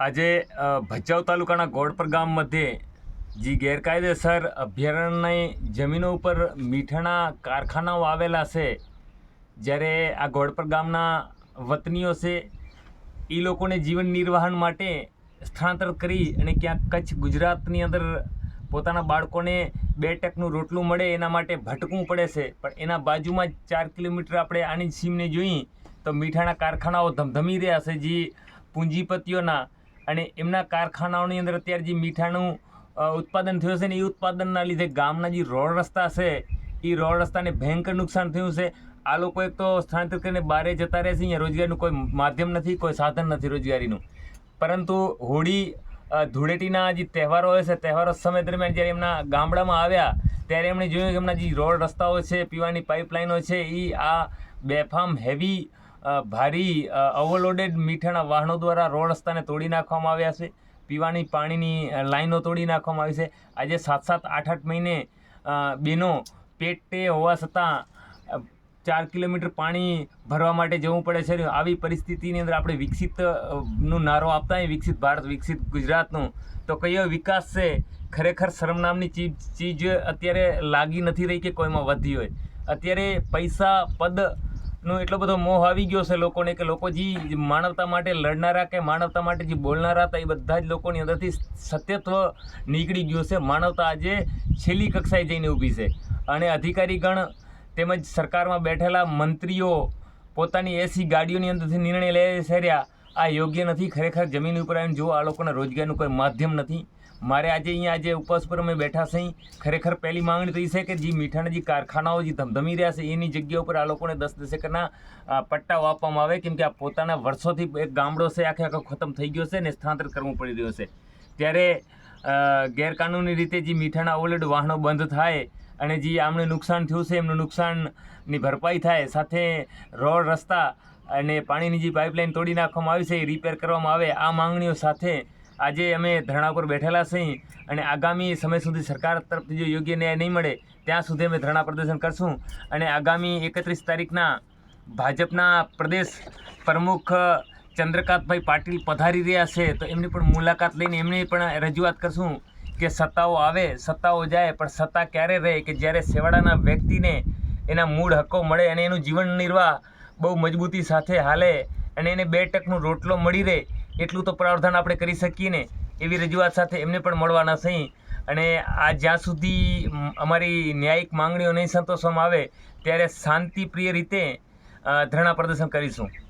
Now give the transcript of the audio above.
આજે ભચાઉ તાલુકાના ગોળપર ગામ મધ્યે જે ગેરકાયદેસર અભયારણ્યની જમીનો ઉપર મીઠાના કારખાનાઓ આવેલા છે, જ્યારે આ ગોળપર ગામના વતનીઓ છે, એ લોકોને જીવન નિર્વાહન માટે સ્થળાંતર કરી અને ક્યાંક કચ્છ ગુજરાતની અંદર પોતાના બાળકોને બે ટકનું રોટલું મળે એના માટે ભટકવું પડે છે. પણ એના બાજુમાં ચાર કિલોમીટર આપણે આની સીમને જોઈએ તો મીઠાના કારખાનાઓ ધમધમી રહ્યા છે, જે પૂંજીપતિઓના અને એમના કારખાનાઓની અંદર અત્યારે જે મીઠાનું ઉત્પાદન થયું છે ને એ ઉત્પાદનના લીધે ગામના જે રોડ રસ્તા છે, એ રોડ રસ્તાને ભયંકર નુકસાન થયું છે. આ લોકો એક તો સ્થળાંતર કરીને બહારે જતા રહે છે, અહીંયા રોજગારીનું કોઈ માધ્યમ નથી, કોઈ સાધન નથી રોજગારીનું. પરંતુ હોળી ધૂળેટીના જે તહેવારો હોય છે, તહેવારો સમય દરમિયાન જ્યારે એમના ગામડામાં આવ્યા, ત્યારે એમણે જોયું કે એમના જે રોડ રસ્તાઓ છે, પીવાની પાઇપલાઇનો છે એ આ બેફામ હેવી ભારી ઓવરલોડેડ મીઠાના વાહનો દ્વારા રોડ રસ્તાને તોડી નાખવામાં આવ્યા છે. પીવાની પાણીની લાઈનો તોડી નાખવામાં આવી છે. આજે સાત સાત આઠ આઠ મહિને બેનો પેટે હોવા છતાં ચાર કિલોમીટર પાણી ભરવા માટે જવું પડે છે. આવી પરિસ્થિતિની અંદર આપણે વિકસિતનું નારો આપતા વિકસિત ભારત, વિકસિત ગુજરાતનું. તો કયો વિકાસ છે? ખરેખર સરમનામની ચીજ ચીજ અત્યારે લાગી નથી રહી કે કોઈમાં વધી હોય. અત્યારે પૈસા પદનો એટલો બધો મોહ આવી ગયો છે લોકોને કે લોકો જે માનવતા માટે લડનારા કે માનવતા માટે જે બોલનારા હતા, એ બધા જ લોકોની અંદરથી સત્યત્વ નીકળી ગયું છે. માનવતા આજે છેલ્લી કક્ષાએ જઈને ઊભી છે. અને અધિકારીગણ તેમજ સરકારમાં બેઠેલા મંત્રીઓ પોતાની એસી ગાડીઓની અંદરથી નિર્ણય લે છે આ યોગ્ય નથી, ખરેખર જમીન ઉપર આવીને જુઓ આ લોકોના રોજગારનું કોઈ માધ્યમ નથી. મારે આજે અહીંયા આજે ઉપવાસ પર અમે બેઠા છીએ ખરેખર પહેલી માંગણી તો એ છે કે જે મીઠાના જે કારખાનાઓ જે ધમધમી રહ્યા છે, એની જગ્યા ઉપર આ લોકોને દસ દસ એકરના પટ્ટાઓ આપવામાં આવે, કેમ કે આ પોતાના વર્ષોથી એક ગામડો છે, આખે આખો ખતમ થઈ ગયો છે ને સ્થળાંતર કરવું પડી રહ્યું છે. ત્યારે ગેરકાનૂની રીતે જે મીઠાના ઓવરલોડ વાહનો બંધ થાય અને જે આમને નુકસાન થયું છે, એમનું નુકસાનની ભરપાઈ થાય, સાથે રોડ રસ્તા અને પાણીની જે પાઇપલાઇન તોડી નાખવામાં આવી છે, એ રિપેર કરવામાં આવે આ માંગણીઓ સાથે આજે અમે ધરણા પર બેઠેલા છીએ અને આગામી સમય સુધી સરકાર તરફથી જો યોગ્ય ન્યાય નહીં મળે, ત્યાં સુધી અમે ધરણા પ્રદર્શન કરશું અને આગામી એકત્રીસ તારીખના ભાજપના પ્રદેશ પ્રમુખ ચંદ્રકાંતભાઈ પાટીલ પધારી રહ્યા છે, તો એમની પણ મુલાકાત લઈને એમની પણ રજૂઆત કરશું કે સત્તાઓ આવે, સત્તાઓ જાય, પણ સત્તા ક્યારે રહે કે જ્યારે સેવાડાના વ્યક્તિને એના મૂળ હક્કો મળે અને એનું જીવન નિર્વાહ બહુ મજબૂતી સાથે હાલે અને એને બે ટકનું રોટલો મળી રહે, એટલું તો પ્રાવધાન આપણે કરી શકીએ ને, એવી રજૂઆત સાથે એમને પણ મળવાના સહી. અને આ જ્યાં સુધી અમારી ન્યાયિક માંગણીઓ નહીં સંતોષવામાં આવે, ત્યારે શાંતિપ્રિય રીતે ધરણા પ્રદર્શન કરીશું.